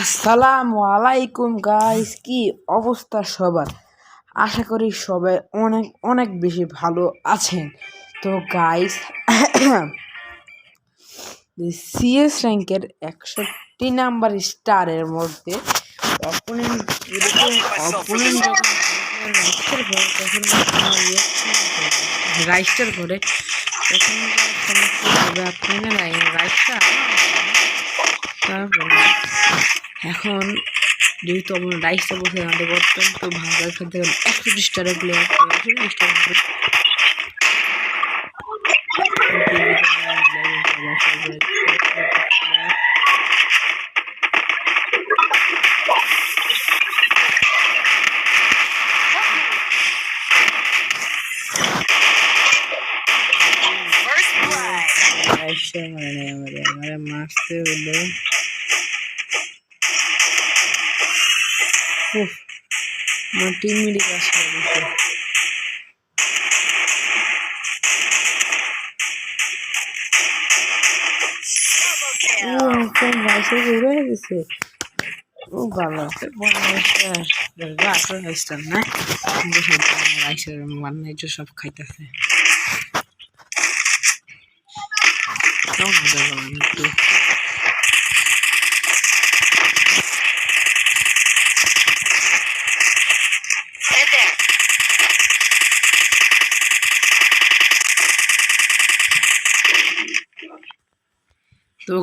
আসসালামু আলাইকুম গাইস কি অবস্থা সবার? আশা করি সবাই অনেক অনেক বেশি ভালো আছেন। তো গাইস সিএস র্যাঙ্কের একষট্টি নাম্বার স্টারের মধ্যে অপোনেন্ট অপোনেন্ট যখন রাইস্টার ঘরে। তখন রাইস্টার তারপরে এখন যেহেতু আমরা রাইসটা বসে আমাদের অত্যন্ত ভালো এখান থেকে একশো স্টারের প্লেয়ার মানে আমাদের আমাদের মারতে হলো। করে দিচ্ছে ও কোন ভাইসে উড়ে গেছে ও বড় গাছের হাইস্টার না সব খাইতেছে মজা করলাম একটু।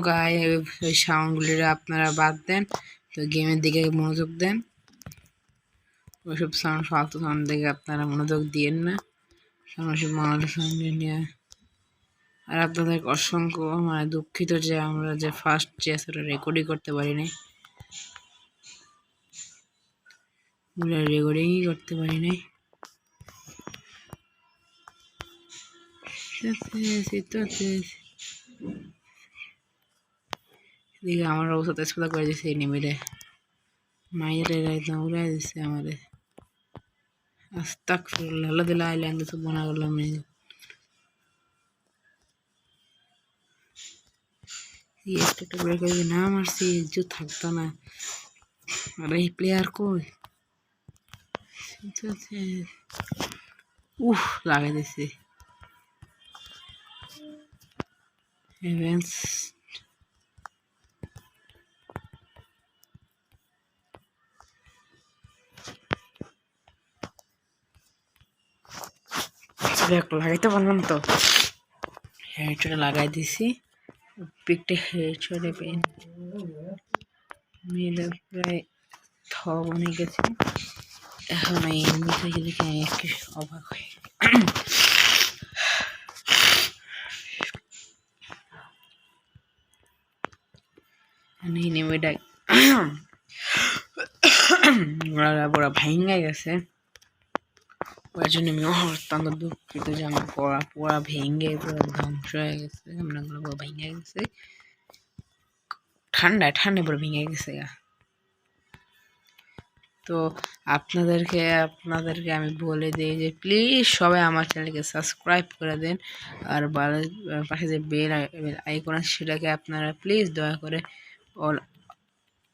গায়ে ওই সাউন্ডগুলি আপনারা বাদ দেন, তো গেমের দিকে মনোযোগ দেন। ওইসব সাউন্ড ফালতু সাউন্ড দিকে আপনারা মনোযোগ দিয়েন না। মাল সাউন্ড নিয়ে। আর আপনাদের অসংখ্য মানে দুঃখিত যে আমরা যে ফার্স্ট যে ওটা রেকর্ডই করতে পারিনি। রেকর্ডিংই করতে পারি নাই এদিকে আমার অবস্থা তেজপাতা করে দিচ্ছে এই নেমিরে মাইরে একদম উড়াই দিচ্ছে আমাদের আস্তাক আল্লাহ দিলা আইল্যান্ড তো বনা করলাম একটা করে না মারছি, ইজ্জত থাকতো না। আর, এই প্লেয়ার কই? উহ লাগাই দিছে। Events লাগাইতে পারলাম তো। হেডশটে লাগাই দিছি। পিকটা হেডশটে মিলে প্রায় থ বনে গেছে। এখন এই থেকে দেখে একটু অবাক হয়ে নেই নেমে ডাক। ওরা ভেঙে গেছে। ওই জন্য আমি অত্যন্ত দুঃখিত যে আমার পড়া পড়া ভেঙে পুরো ধ্বংস হয়ে গেছে আমরা পুরো ভেঙে গেছে। ঠান্ডায় ঠান্ডায় পুরো ভেঙে গেছে গা। তো আপনাদেরকে আপনাদেরকে আমি বলে দিই যে প্লিজ সবাই আমার চ্যানেলকে সাবস্ক্রাইব করে দেন, আর পাশে যে বেল আইকন আছে সেটাকে আপনারা প্লিজ দয়া করে অল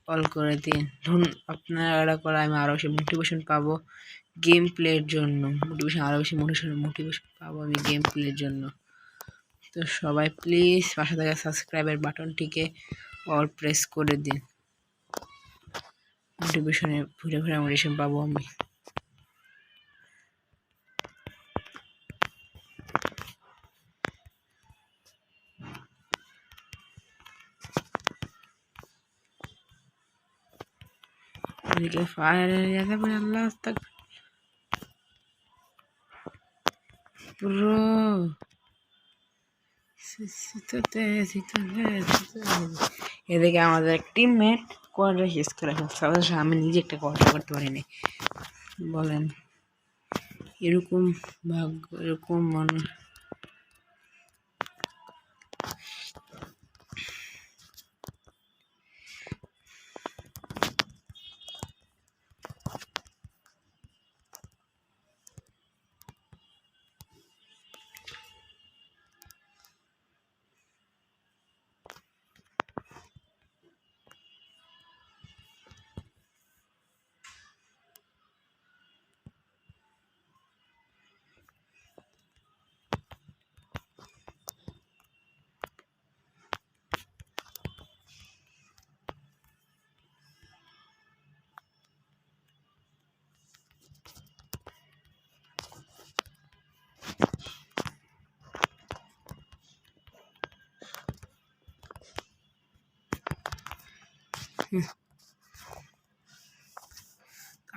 অল করে দিন। ধরুন আপনারা করে আমি আরও সে মোটিভেশন পাবো। গেম প্লের জন্য। মোটিভেশন আরও বেশি মোটিভেশন মোটিভেশন পাবো আমি গেম প্লের জন্য। তো সবাই প্লিজ পাশে থাকা সাবস্ক্রাইবের বাটনটিকে অল প্রেস করে দিন। মোটিভেশনে ঘুরে ঘুরে মোটিভেশন পাবো আমি। ফায়ার আল্লাহ পুরো এদিকে আমাদের টিমমেট কোয়ার্টার শেষ করে ফেলছে আমি নিজে একটা কোয়ার্টার করতে পারিনি বলেন এরকম ভাগ্য এরকম মানুষ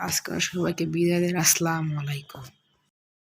আজকে সবাইকে বিদায় দেন। আসসালামু আলাইকুম।